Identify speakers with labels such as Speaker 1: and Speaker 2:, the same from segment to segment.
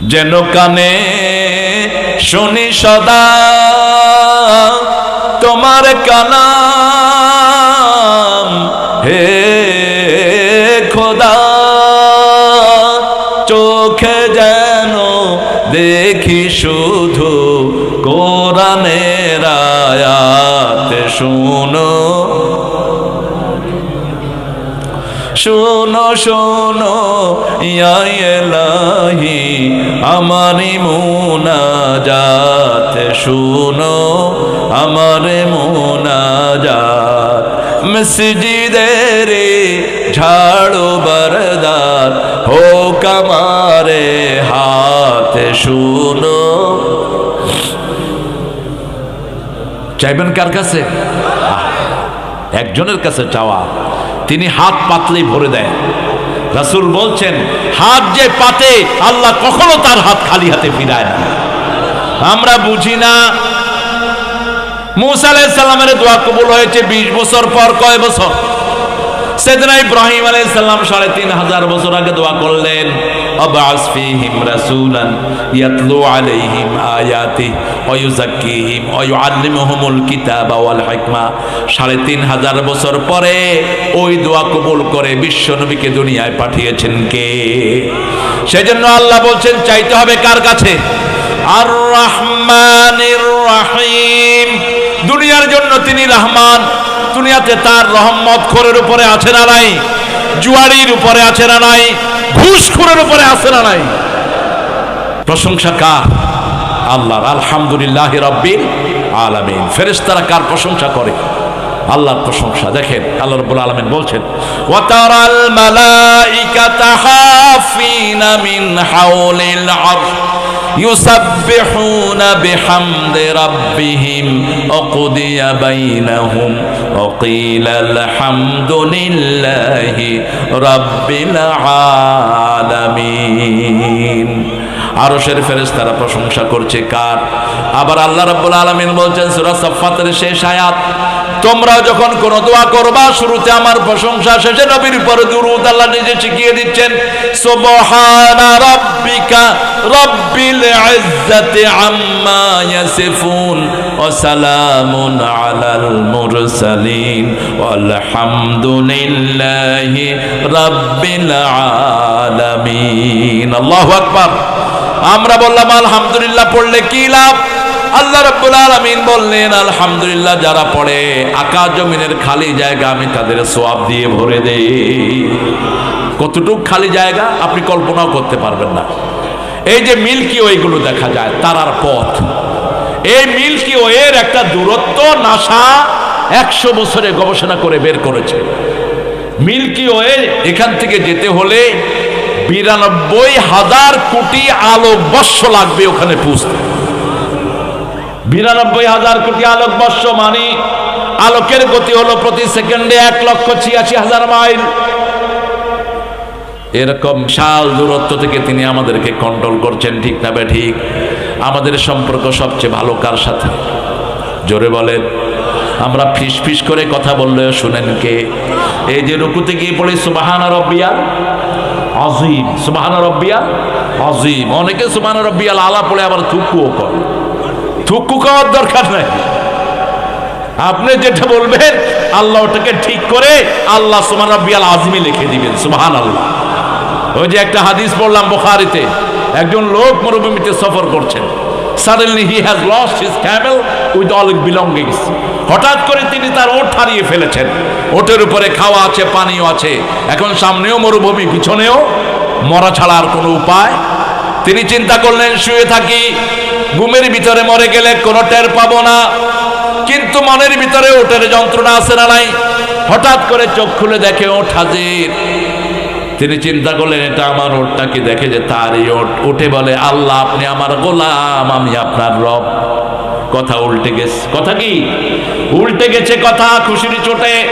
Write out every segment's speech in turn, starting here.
Speaker 1: যেন কানে শুনি সদা তোমার কালাম। হে খোদা, চোখে যেন দেখি শুধু কোরআনের আয়াত শুনো। শোনো শোনো, ইয়া এলাহি আমারি মুনাজাত, শোনো, আমার মুনাজাত। মসজিদের ঝাড়ু বরদার হো কমারে হাত, শুনো। চাইবেন কার কাছে? একজনের কাছে চাওয়া। তিনি হাত পাতলেই ভরে দেয়। রাসুল বলছেন, হাত যে পাতে, আল্লাহ কখনো তার হাত খালি হাতে ফিরায় না। আমরা বুঝি না। মুসা আলাইসাল্লামের দোয়া কবুল হয়েছে বিশ বছর পর কয় বছর? সেদিন ইব্রাহিম আলাইসাল্লাম সাড়ে তিন হাজার বছর আগে দোয়া করলেন। ইয়াতলু আলাইহিম আয়াতি ওয়া ইউযাক্কিহিম ওয়া ইউআল্লিমুহুমুল কিতাবা ওয়াল হিকমা। সাড়ে তিন হাজার বছর পরে ওই দোয়া কবুল করে বিশ্ব নবীকে দুনিয়ায় পাঠিয়েছেন কে? সেজন্য আল্লাহ বলছেন, চাইতে হবে কার কাছে? আর রহমানির রহিম। দুনিয়ার জন্য তিনি রহমান। দুনিয়াতে তার রহমত খোরের উপরে আছে না নাই? জুয়ারির উপরে আছে না নাই? ঘুষখোরের উপরে আছে না নাই? প্রশংসা কার? আল্লাহর আলহামদুলিল্লাহ রব্বিল আলামিন। ফেরেশতারা কার প্রশংসা করে? আল্লাহর প্রশংসা। দেখেন, আল্লাহ রব্বুল আলামিন বলছেন ওয়াতারাল মালাইকাতা হাফিনা মিন হাওলিল আরশ। يسبحون بحمد ربهم وقضي بينهم وقيل الحمد لله رب العالمين আরশের ফেরেশতারা প্রশংসা করছে কার আবার আল্লাহ রাব্বুল আলামিন বলছেন সূরা সাফফাতের শেষ আয়াত তোমরা যখন কোন দোয়া করবা, শুরুতে আমার প্রশংসা শেষে নবীর উপর দুরূদ আল্লাহ নিজে শিখিয়ে দিচ্ছেন, সুবহানা রাব্বিকা রব্বিল ইজ্জাতি আম্মা ইয়াসিফুন ওয়া সালামুন আলাল মুরসালিন ওয়ালহামদুলিল্লাহি রাব্বিল আলামিন। আল্লাহু আকবার। আমরা বললাম, আলহামদুলিল্লাহ, পড়লে কি লাভ? আল্লাহ রাব্বুল আলামিন বললেন, আলহামদুলিল্লাহ, যারা পড়ে আকাশ জমিনের খালি জায়গা আমি তাদের সোয়াব দিয়ে ভরে দেই। কতটুক খালি জায়গা আপনি কল্পনাও করতে পারবেন না। এই যে মিল্কি ওয়েগুলো দেখা যায়, তারার পথ। এই মিল্কি ওয়ের একটা দূরত্ব নাসা একশো বছরে গবেষণা করে বের করেছে। মিল্কি ওয়ে এখান থেকে যেতে হলে বিরানব্বই হাজার কোটি আলোক বর্ষ লাগবে ওখানে পৌঁছতে বিরানব্বই হাজার কোটি আলোক বর্ষ মানে। আলোকের গতি হলো প্রতি সেকেন্ডে এক লক্ষ ছিয়াশি হাজার মাইল। এরকম বিশাল দূরত্ব থেকে তিনি আমাদেরকে কন্ট্রোল করছেন, ঠিক না ঠিক? আমাদের সম্পর্ক সবচেয়ে ভালো কার সাথে? জোরে বলেন। আমরা ফিস ফিস করে কথা বললেও শুনেন কে? এই যে রুকুতে গিয়ে পড়ে সুবাহানা রব্বিয়াল আজিম সুবাহানা রব্বিয়াল আজিম অনেকে সুবাহানা রব্বিয়াল আলা পড়ে আবার থুকুও করে। থুকু খাওয়ার দরকার নাই। আপনি যেটা বলবেন, আল্লাহ ওটাকে ঠিক করে আল্লাহ সুমান রব্বিয়াল আজমি লিখে দিবেন সুবহান আল্লাহ ওই যে একটা হাদিস পড়লাম বুখারীতে, একজন লোক মরুভূমিতে সফর করছেন। Suddenly he has lost his camel with all belongings হঠাৎ করে তিনি তার ওট হারিয়ে ফেলেছেন। ওটের উপরে খাওয়া আছে, পানিও আছে। এখন সামনেও মরুভূমি, পিছনেও। মরা ছাড়া আর কোনো উপায়। তিনি চিন্তা করলেন, শুয়ে থাকি ঘুমের ভিতরে মরে গেলে কোনো টের পাবো না। কিন্তু মনের ভিতরে ওটের যন্ত্রণা আছে না নাই? হঠাৎ করে চোখ খুলে দেখে ওঠ হাজির। তিনি চিন্তা করলেন, এটা আমার ওটটা কি? দেখে যে তারই ওট। উঠে বলে, আল্লাহ, আপনি আমার গোলাম, আমি আপনার রব। কথা উল্টে গেছে। কথা কি? উল্টে গেছে কথা খুশির চোটে।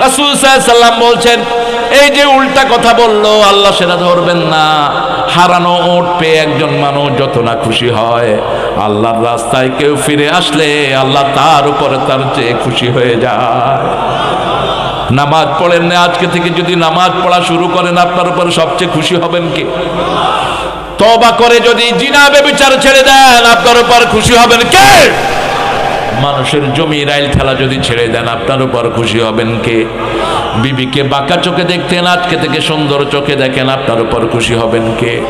Speaker 1: রাসূল সাল্লাম বলছেন, এই যে উল্টা কথা বলল, আল্লাহ সেটা ধরবেন না। হারানো ওট পেয়ে একজন মানুষ যত না খুশি হয়, আল্লাহর রাস্তায় কেউ ফিরে আসলে আল্লাহ তার উপরে তার চেয়ে খুশি হয়ে যায়। নামাজ পড়েন না, আজকে থেকে যদি নামাজ পড়া শুরু করেন, আপনার উপরে সবচেয়ে খুশি হবেন কে? তবা করে যদি জিনাবে বিচার ছেড়ে দেন, আপনার উপর খুশি হবেন কে? মানুষের জমি রাইল খেলা যদি ছেড়ে দেন, আপনার উপর খুশি হবেন কে? বিবিকে বাঁকা চোখে দেখতেন, আজকে থেকে সুন্দর চোখে দেখেন, আপনার উপর খুশি হবেন কে?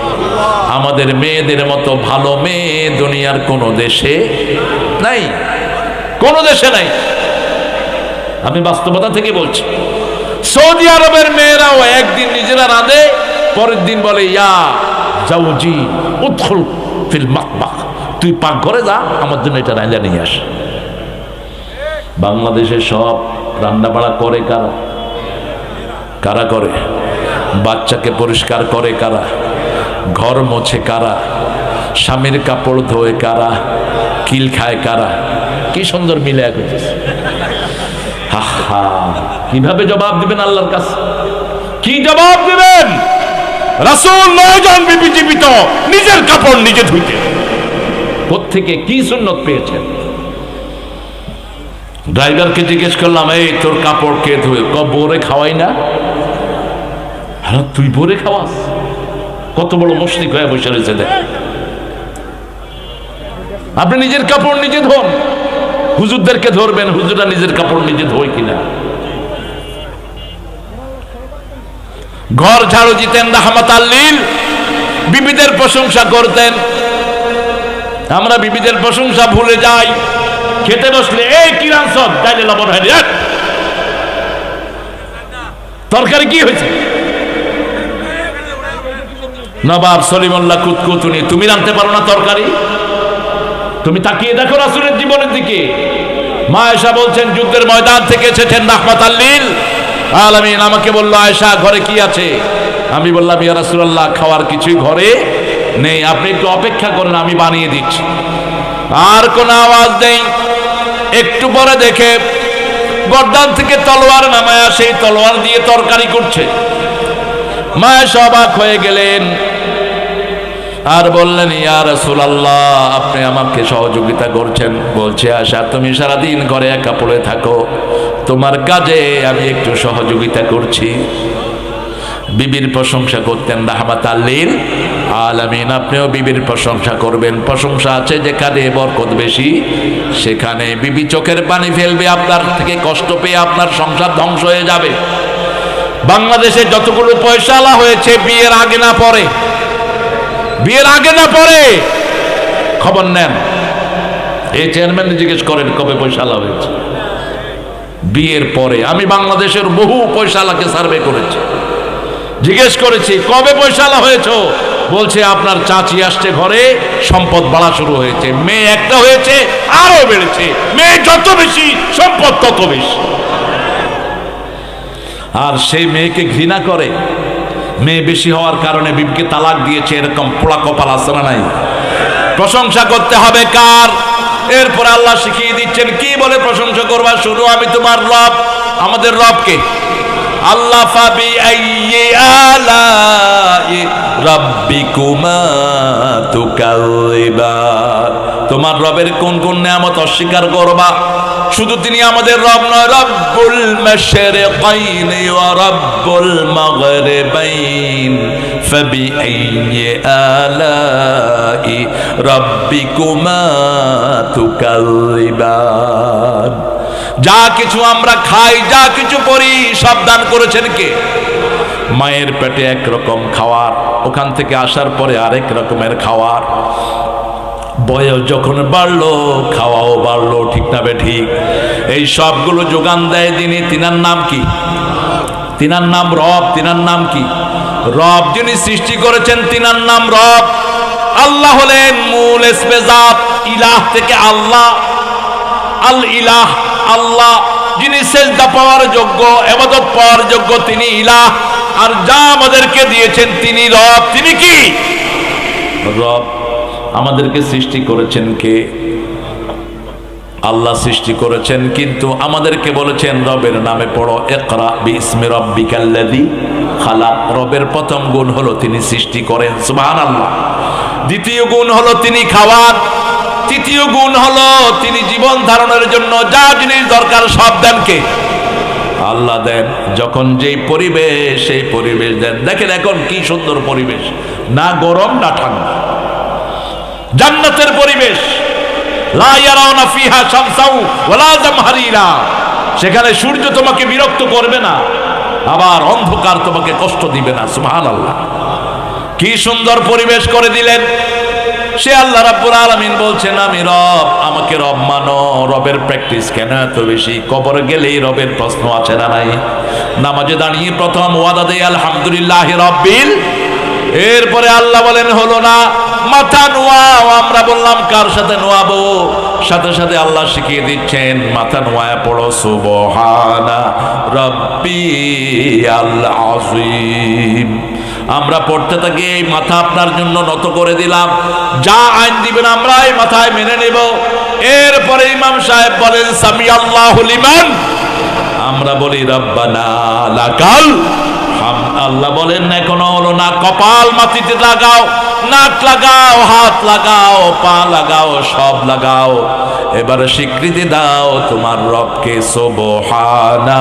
Speaker 1: আমাদের মেয়েদের মতো ভালো মেয়ে দুনিয়ার কোনো দেশে নাই। কোনো দেশে নাই। আমি বাস্তবতা থেকে বলছি। সৌদি আরবের মেয়েরাও একদিন নিজেরা রাঁধে, পরের দিন বলে, ইয়া জাউজি উৎখল ফিল মাকবাক তুই পাক করে যা, আমার জন্য এটা রাঁধা নিয়ে আস। বাংলাদেশে সব রান্না বাড়া করে কারা? কারা করে? বাচ্চাকে পরিষ্কার করে কারা? ঘর মোছে কারা? স্বামীর কাপড় ধোয়ে কারা? কিল খায় কারা? কি সুন্দর মিলে এক হা কীভাবে জবাব দিবেন আল্লাহর কাছে? কি জবাব দিবেন? রাসূল নয়জন বিবি জীবিত, নিজের কাপড় নিজে ধুইতে। কোত্থেকে কি সুন্নত পেয়েছেন? ড্রাইভারকে জিজ্ঞেস করলাম, এই তোর কাপড় কে ধুয়ে ক বোরে খাওয়াই না? হ্যাঁ তুই বোরে খাওয়াস? কত বড় মুশরিক হয়ে বসে রয়েছে দেখ। আপনি নিজের কাপড় নিজে ধোন। হুজুরদেরকে ধরবেন হুজুরা নিজের কাপড় নিজে ধোয় কিনা। ঘর ঝাড়ু দিতেন রাহমাত আল্লিল বিবিদের প্রশংসা করতেন। আমরা বিবিদের প্রশংসা ভুলে যাই। খেতে বসলে এই কি রানসব তাইলে লবণ হয়নি তরকারি কি হয়েছে? নবাব সলিমুল্লাহ কুতকুতুনি তুমি রানতে পারো না তরকারি। তুমি তাকিয়ে দেখো রাসুলের জীবনের দিকে। মা আয়েশা বলছেন, যুদ্ধের ময়দান থেকে এসেছেন রাহমাত আল্লিল আলামিন আমাকে বলল, আয়েশা, ঘরে কি আছে? আমি বললাম, ইয়া রাসূলুল্লাহ, খাওয়ার কিছুই ঘরে নেই। আপনি একটু অপেক্ষা করেন, আমি বানিয়ে দিচ্ছি। আর কোনো আওয়াজ নেই। একটু পরে দেখে গর্দান থেকে তলোয়ার নামায়া সেই তলোয়ার দিয়ে তরকারি করছে। মায়া সবাক হয়ে গেলেন। আর বললেন, ইয়া রাসূলুল্লাহ, আপনি আমাকে সহযোগিতা করছেন। বলছে, আশা, তুমি সারাদিন ঘরে একা পড়ে থাকো। তোমার কাজে আমি একটু সহযোগিতা করছি। বিবির প্রশংসা করতেন রাহমাত আল্লিল আলামিন, আপনিও বিবির প্রশংসা করবেন। প্রশংসা আছে যেখানে বরকত বেশি, সেখানে বিবি চোখের পানি ফেলবে, আপনার থেকে কষ্ট পেয়ে আপনার সংসার ধ্বংস হয়ে যাবে। বাংলাদেশে যতগুলো পয়সালা হয়েছে, বিয়ের আগে না পরে, বিয়ের আগে না পরে, খবর নেন। এই চেয়ারম্যান জিজ্ঞেস করেন, কবে পয়সালা হয়েছে? বিয়ের পরে, আমি বাংলাদেশের বহু পয়সালাকে সার্ভে করেছি। জিজ্ঞেস করেছি, কবে পয়সালা হয়েছ? বলছে, আপনার চাচি আসছে ঘরে, সম্পদ বাড়া শুরু হয়েছে। মেয়ে একটা হয়েছে আরও বেড়েছে। মেয়ে যত বেশি, সম্পদ তত বেশি। আর সেই মেয়েকে ঘৃণা করে। মেয়ে বেশি হওয়ার কারণে বিবিকে তালাক দিয়েছে, এরকম পোড়া কপাল আছে না নাই? প্রশংসা করতে হবে কার? এরপর আল্লাহ শিখিয়ে দিচ্ছেন, কি বলে প্রশংসা করবা? শুরু আমি তোমার রব। আমাদের রবকে? আল্লাহ ফাবি আইয়ি আলাই রাব্বিকুমা তোমার রবের কোন কোন নিয়ামত অস্বীকার করবা? শুধু তিনি আমাদের রব নয়, রব্বুল মাশরিকাইন ওয়া রব্বুল মাগরিবাইন। ফাবি আইয়ি আলাই রাব্বিকুমা তুকাল্লিবান যা কিছু আমরা খাই, যা কিছু পড়ি, সাবধান করেছেন কে? মায়ের পেটে এক রকম খাওয়ার, ওখান থেকে আসার পরে আরেক রকমের খাওয়ার। বয়স যখন বাড়লো, খাওয়াও বাড়লো, ঠিক না বে ঠিক? এই সবগুলো যোগান দেয় তিনি তিনার নাম কি? তিনার নাম রব, তিনার নাম কি? রব যিনি সৃষ্টি করেছেন, তিনার নাম রব। আল্লাহ হলেন মূল এসপেজাত ইলাহ থেকে আল্লাহ। আল ইলাহ, আল্লাহ। যিনি সেজদা পাওয়ার যোগ্য, এবাদত পাওয়ার যোগ্য, তিনি ইলাহ। আর যা আমাদেরকে দিয়েছেন তিনি রব, তিনি কি? রব, আমাদেরকে সৃষ্টি করেছেন কে? আল্লাহ সৃষ্টি করেছেন, কিন্তু আমাদেরকে বলেছেন রবের নামে পড়ো একরা বিস্মে রব্বিকাল্লাযী খালাক। রবের প্রথম গুণ হলো তিনি সৃষ্টি করেন, সুবহানাল্লাহ। দ্বিতীয় গুণ হলো তিনি খাওয়ান। তৃতীয় গুণ হলো তিনি জীবন ধারণের জন্য যা জিনিস দরকার সব দেন কে? আল্লাহ দেন, যখন যেই পরিবেশ, সেই পরিবেশ দেন। দেখেন এখন কি সুন্দর পরিবেশ। না গরম, না ঠান্ডা। জান্নাতের পরিবেশ। সেখানে সূর্য তোমাকে বিরক্ত করবে না, আবার অন্ধকার তোমাকে কষ্ট দিবে না। সুবহানাল্লাহ। কি সুন্দর পরিবেশ করে দিলেন। সে আল্লাহ রাব্বুল আলামিন বলছেন, আমি রব, আমাকে রব মানো। রবের প্র্যাকটিস কেন এত বেশি? কবর গেলেই রবের প্রশ্ন আছে না নাই? নামাজে দাঁড়িয়ে প্রথম ওয়াদা দেয় আলহামদুলিল্লাহ রব্বিল এরপরে আল্লাহ বলেন, হলো না, মাথা নোয়াও। আমরা বললাম, কার সাথে নোয়াবো? সাথে সাথে আল্লাহ শিখিয়ে দিচ্ছেন, মাথা নোয়ায় পড়ো, সুবহানা রব্বি আল আজিম আমরা পড়তে থাকি, এই মাথা আপনার জন্য নত করে দিলাম। যা আইন দিবেন আমরা এই মাথায় মেনে নেব। এরপরে ইমাম সাহেব বলেন সামি আল্লাহ লিমান? আমরা বলি, রব্বানা আল্লাহ বলেন না এখনও হলো না, কপাল মাটিতে লাগাও, নাক লাগাও, হাত লাগাও, পা লাগাও, সব লাগাও। এবারে স্বীকৃতি দাও তোমার রবকে, সোবহানা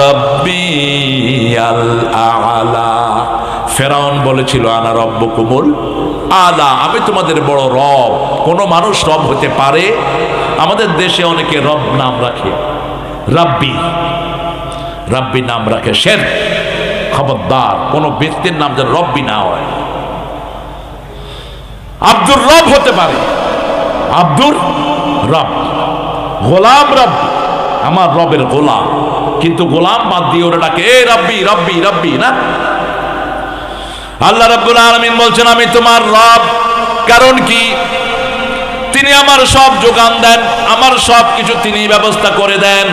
Speaker 1: রব্বি আল আলা। ফেরাউন বলেছিল, আনা রব্ব কুমুল আলা। আমি তোমাদের বড় রব। কোন মানুষ রব হতে পারে? আমাদের দেশে অনেকে রব নাম রাখে। রাব্বি। রাব্বি নাম রাখে শের। খবরদার। কোন ব্যক্তির নাম যেন রব্বি না হয়। আব্দুর রব হতে পারে। আব্দুর রব। গোলাম রব। আমার রবের গোলাম। কিন্তু গোলাম বাদ দিয়ে ওরা ডাকে এ রব্বি রব্বি রব্বি, না? আল্লাহ রাব্বুল আলামিন বলছেন, আমি তোমার রব। কারণ কি? তিনি আমার সব যোগান দেন, আমার সব কিছু তিনি ব্যবস্থা করে দেন।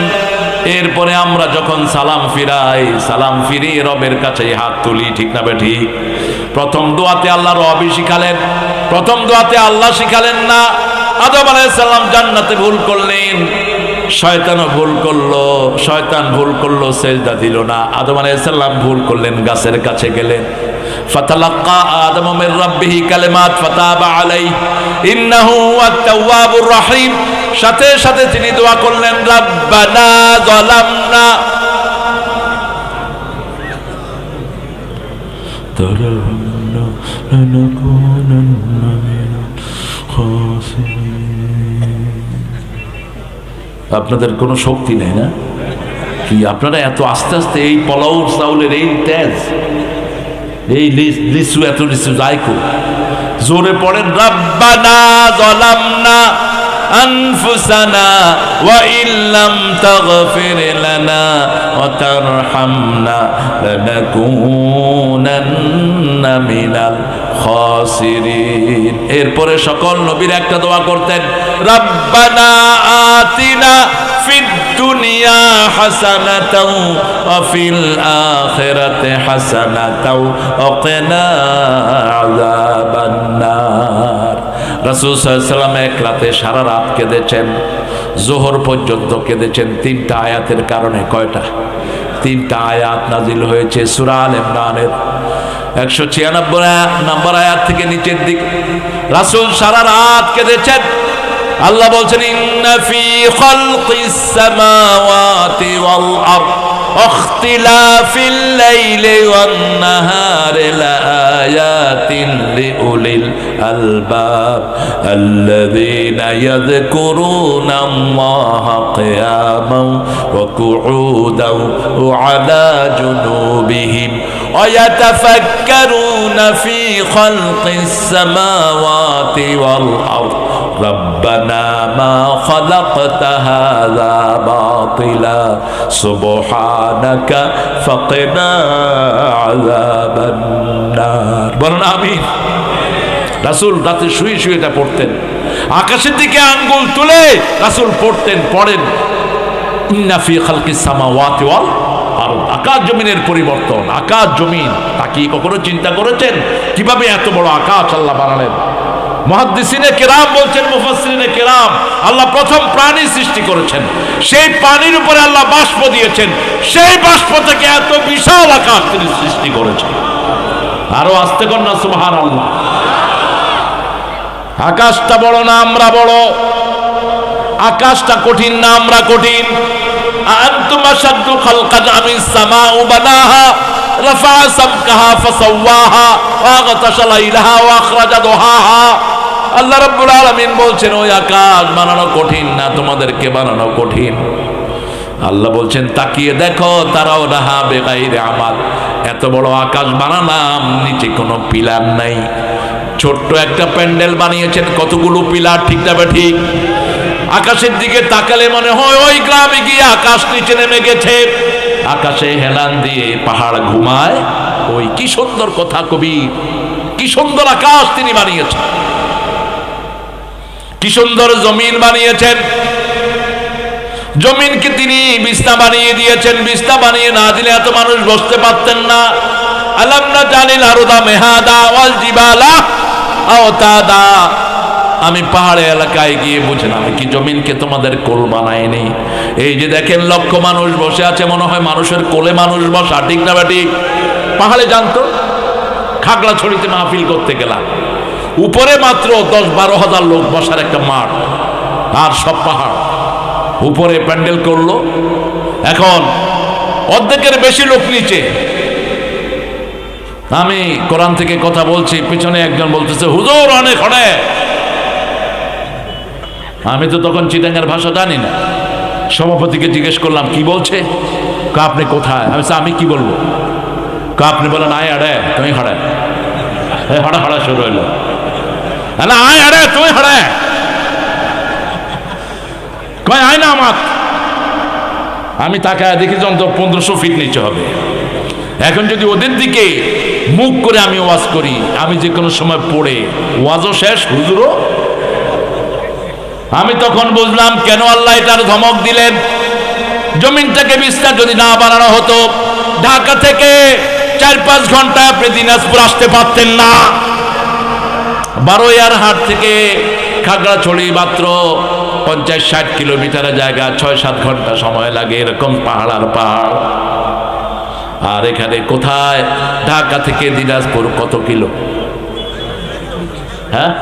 Speaker 1: এরপরে আমরা যখন সালাম ফিরাই, সালাম ফিরিয়ে রবের কাছে হাত তুলি, ঠিক না বে ঠিক? প্রথম দোয়াতে আল্লাহ রবি শিখালেন, প্রথম দোয়াতে আল্লাহ শিখালেন না। আদম আলাইসাল্লাম জান্নাতে ভুল করলেন, শয়তানও ভুল করল, শয়তান ভুল করল, সেজদা দিল না। আদম আলাইসাল্লাম ভুল করলেন, গাছের কাছে গেলেন। فتلقى آدم من ربه كلمات فتاب عليه إنه هو التواب الرحيم সাথে সাথে তিনি দোয়া করলেন রব্বানা যালামনা
Speaker 2: ترهمنا لنكونن من الخاسرين
Speaker 1: আপনাদের কোনো শক্তি নেই না কি আপনারা এত আস্তে আস্তে এই পলাউ চাউলের এই তেজ এই লিচু এত লিচু যাই কো। জোরে পড়েন, রব্বানা জলামনা আনফুসানা ওয়া ইল্লাম তাগফির লানা ওয়া তারহামনা লানাকুনান্না মিনাল খাসিরিন। এরপরে সকল নবীরা একটা দোয়া করতেন, রব্বানা আতিনা ফিদ দুনিয়া হাসানাতাও, ওয়া রাসূল সাল্লাল্লাহু এক সারা রাত কেঁদেছেন, জোহর পর্যন্ত কেঁদেছেন তিনটা আয়াতের কারণে, কয়টা? তিনটা আয়াত নাজিল হয়েছে সূরা আল ইমরানের। একশো ছিয়ানব্বই নম্বর আয়াত থেকে নিচের দিক। রাসুল সারা রাত কেঁদেছেন আল্লাহ বলছেন ইন্না ফি খালকিস সামাওয়াতি ওয়াল আরদ واختلاف الليل والنهار لآيات لأولي الألباب الذين يذكرون الله قياما وقعودا وعلى جنوبهم ويتفكرون في خلق السماوات والأرض ربنا ما خلقت هذا باطلا سبحانك فقنا عذاب النار বলুন আমিন রাসূল রাতে শুয়ে শুয়ে এটা পড়তেন আকাশের দিকে আঙ্গুল তুলে রাসূল পড়তেন পড়েন ইন্না ফি খালকিস সামাওয়াতি ওয়াল আরদ আকাশ জমিনের পরিবর্তন আকাশ জমিন তাকিয়ে কখনো চিন্তা করেছেন কিভাবে এত বড় আকাশ আল্লাহ বানালেন মহাদ্দিসিনে কেরাম বলছেন, মুফাসসিরিনে কেরাম। আল্লাহ প্রথম প্রাণী সৃষ্টি করেছেন। সেই পানির উপরে আল্লাহ বাষ্প দিয়েছেন। সেই বাষ্প থেকে এত বিশাল আকাশ তিনি সৃষ্টি করেছেন। আরও আসতে কর না সুবহান আল্লাহ আকাশটা বড় না আমরা বড়? আকাশটা কঠিন না আমরা কঠিন? আনতুম আশাদ্দু খালকান আমি সামাউ বানাহা ফাসাওয়াহা, ওয়া আগাতাশা লাইলাহা ওয়া আখরাজা দুহাহা। আল্লাহ রাব্বুল আলামিন বলছেন, ওই আকাশ বানানো কঠিন না, তোমাদেরকে বানানো কঠিন? আল্লাহ বলছেন, তাকিয়ে দেখো, তারাও রাহা বেগাইরে আমার এত বড় আকাশ বানালাম, নিচে কোনো পিলার নাই। ছোট্ট একটা প্যান্ডেল বানিয়েছেন, কতগুলো পিলার, ঠিক যাবে ঠিক? আকাশের দিকে তাকালে মনে হয়, ওই গ্রামে গিয়ে আকাশ নিচে নেমে গেছে। আকাশে হেলান দিয়ে পাহাড় ঘুমায়। ওই কি সুন্দর কথা কবি, কি সুন্দর আকাশ তিনি বানিয়েছেন। কি সুন্দর জমিন বানিয়েছেন। জমিনকে তিনি বিস্তা বানিয়ে দিয়েছেন। বিস্তা বানিয়ে না দিলে এত মানুষ বসতে পারতেন না। আলাম জানিল আরুদা মেহাদা ওয়াল জিবালা আওতাদা আমি পাহাড়ে এলাকায় গিয়ে বুঝলাম কি জমিনকে তোমাদের কোল বানায়নি। এই যে দেখেন লক্ষ মানুষ বসে আছে, মনে হয় মানুষের কোলে মানুষ বসা, ঠিক না বাটি পাহাড়ে জানতো খাগড়াছড়িতে মাহফিল করতে গেলাম। উপরে মাত্র দশ বারো হাজার লোক বসার একটা মাঠ, আর সব পাহাড়। উপরে প্যান্ডেল করল। এখন অর্ধেকের বেশি লোক নিচে। আমি কোরআন থেকে কথা বলছি, পিছনে একজন বলতেছে, হুজুর, অনেক অনেক আমি তো তখন চিটাঙ্গার ভাষা জানি না। সভাপতিকে জিজ্ঞেস করলাম, কি বলছে? আপনি কোথায়? আমি আমি কি বলব? আপনি বলেন, আয় আড়ে তুমি হাড়ে হাড়া হাড়া শুরু হইল আয় কয় আয় না আমার আমি তাকায় দেখি যখন তো পনেরোশো ফিট নিচে হবে এখন যদি ওদের দিকে মুখ করে আমি ওয়াজ করি, আমি যে কোনো সময় পড়ে, ওয়াজও শেষ, হুজুরও। আমি তখন বুঝলাম, কেন আল্লাহ এটার ধমক দিলেন? জমিনটাকে বিস্তার যদি না বানানো হতো, ঢাকা থেকে চার পাঁচ ঘণ্টা আপনি দিনাজপুর আসতে পারতেন না। বারোয়ার হাট থেকে খাগড়াছড়ি মাত্র পঞ্চাশ ষাট কিলোমিটারের জায়গা ছয় সাত ঘণ্টা সময় লাগে এরকম পাহাড় আর পাহাড়। আর এখানে কোথায়? ঢাকা থেকে দিনাজপুর কত কিলো? হ্যাঁ?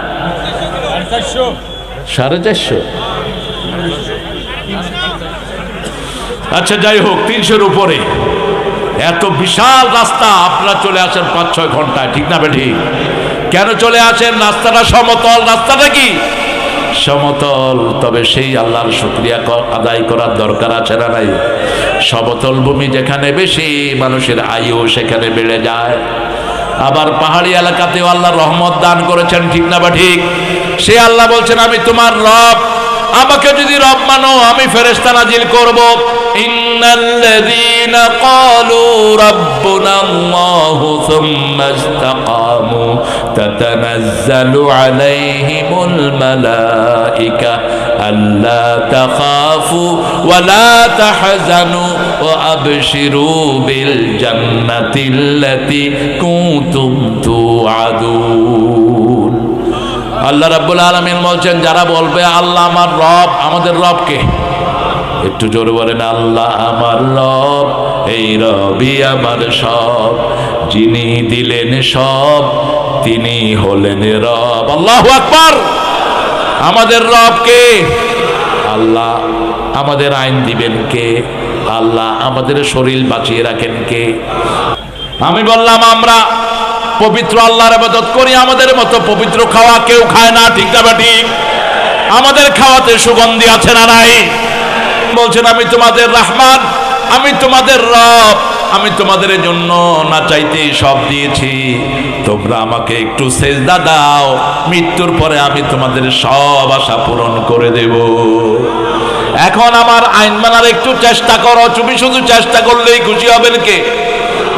Speaker 1: সাড়ে চারশো। আচ্ছা যাই হোক, তিনশোর উপরে। এত বিশাল রাস্তা, আপনারা চলে আসেন পাঁচ ছয় ঘন্টায়, ঠিক না ঠিক কেন চলে আসেন? রাস্তাটা সমতল, রাস্তাটা কি? সমতল, তবে সেই আল্লাহর শুক্রিয়া আদায় করার দরকার আছে না নাই? সমতল ভূমি যেখানে বেশি, মানুষের আয়ু সেখানে বেড়ে যায়। আবার পাহাড়ি এলাকাতেও আল্লাহ রহমত দান করেছেন, ঠিক না বা ঠিক? সে আল্লাহ বলছেন, আমি তোমার রব আমাকে যদি রব মানো, আমি ফেরেশতা নাজিল করব। ইন্নাল্লাযীনা ক্বালু রাব্বুনা আল্লাহু সুম্মা ইসতাকামু তাতানাজ্জালু আলাইহিমুল মালাইকা আল্লা তাখাফু ওয়া লা তাহজানু ওয়া আবশিরু বিল জান্নাতিল্লাতী কুনতুম তুআদুন। আল্লাহ রাব্বুল আলামিন বলছেন, যারা বলবে, আল্লাহ আমার রব, আমাদের রবকে? একটু জোরে বলেন, আল্লাহ আমার রব, এই রবি আমার সব। যিনি দিলেন সব, তিনি হলেন রব। আল্লাহু আকবার! আমাদের রবকে আল্লাহ আমাদের আইন দিবেন কে? আল্লাহ আমাদের শরীর বাঁচিয়ে রাখেন কে? আমি বললাম, আমরা পবিত্র আল্লাহর আবাদত করি, আমাদের মতো পবিত্র খাওয়া কেউ খায় না, ঠিক না ঠিক আমাদের খাওয়াতে সুগন্ধি আছে না নাই? বলছেন, আমি তোমাদের রহমান, আমি তোমাদের রব, আমি তোমাদের জন্য না চাইতে সব দিয়েছি। তোমরা আমাকে একটু সেজদা দাও, মৃত্যুর পরে আমি তোমাদের সব আশা পূরণ করে দেব। এখন আমার আইন মানার একটু চেষ্টা করো, তুমি শুধু চেষ্টা করলেই খুশি হবেন কে?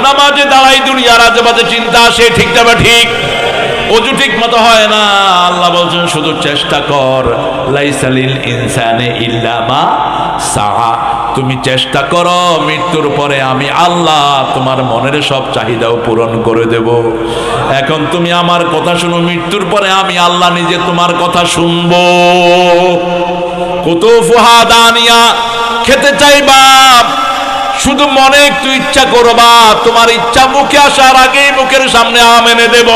Speaker 1: নামাজে দাঁড়াই দুনিয়ার আজেবাজে চিন্তা আসে ঠিক যাবে ঠিক? অজু ঠিক মতো হয় না। আল্লাহ বলছেন, শুধু চেষ্টা কর। লাইসালিল ইনসানে ইল্লামা সাহা। তুমি চেষ্টা করো, মৃত্যুর পরে আমি আল্লাহ তোমার মনের সব চাহিদাও পূরণ করে দেব। এখন তুমি আমার কথা শুনো, মৃত্যুর পরে আমি আল্লাহ নিজে তোমার কথা শুনব। কত ফুহাদানিয়া খেতে চাইবা শুধু মনে একটু ইচ্ছা করবা তোমার ইচ্ছা মুখে আসার আগেই মুখের সামনে আম এনে দেব।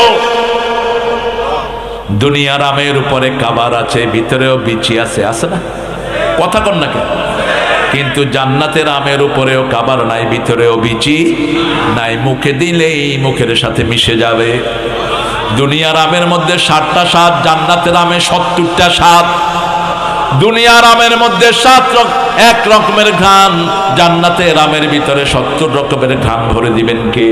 Speaker 1: দুনিয়ার আমের উপরে কাবার আছে, ভিতরেও বিচি আছে আছে না? কথা কন না কেন? কিন্তু জান্নাতের আমের উপরেও কাবার নাই, ভিতরেও বিচি নাই, মুখে দিলেই মুখের সাথে মিশে যাবে। দুনিয়ার আমের মধ্যে ষাটটা স্বাদ, জান্নাতের আমে সত্তরটা স্বাদ। দুনিয়ার আমের মধ্যে সাত এক রকমের ঘ্রাণ জান্নাতের আমের ভিতরে সত্তর রকমের ঘ্রাণ ভরে দিবেন কে?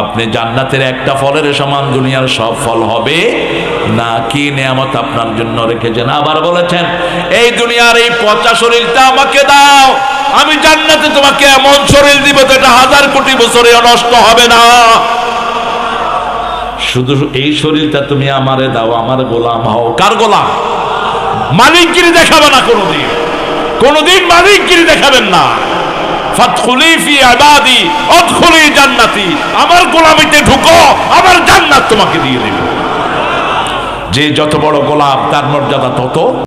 Speaker 1: আপনি জান্নাতের একটা ফলের সমান দুনিয়ার সব ফল হবে না, কি নিয়ামত আপনার জন্য রেখেছেন? আবার বলেছেন, এই দুনিয়ার এই পচা শরীরটা আমাকে দাও, আমি জান্নাতে তোমাকে এমন শরীর দিব যেটা হাজার কোটি বছরে নষ্ট হবে না। শুধু এই শরীরটা তুমি আমারে দাও, আমার গোলাম হও। কার গোলাম? মালিকগিরি দেখাবে না কোনোদিন। কোনোদিন মালিকগিরি দেখাবেন না। আমার গোলামিতে ঢুকো, আমার জান্নাত তোমাকে দিয়ে দেব। যে যত বড় গোলাপ, তার মর্যাদা তত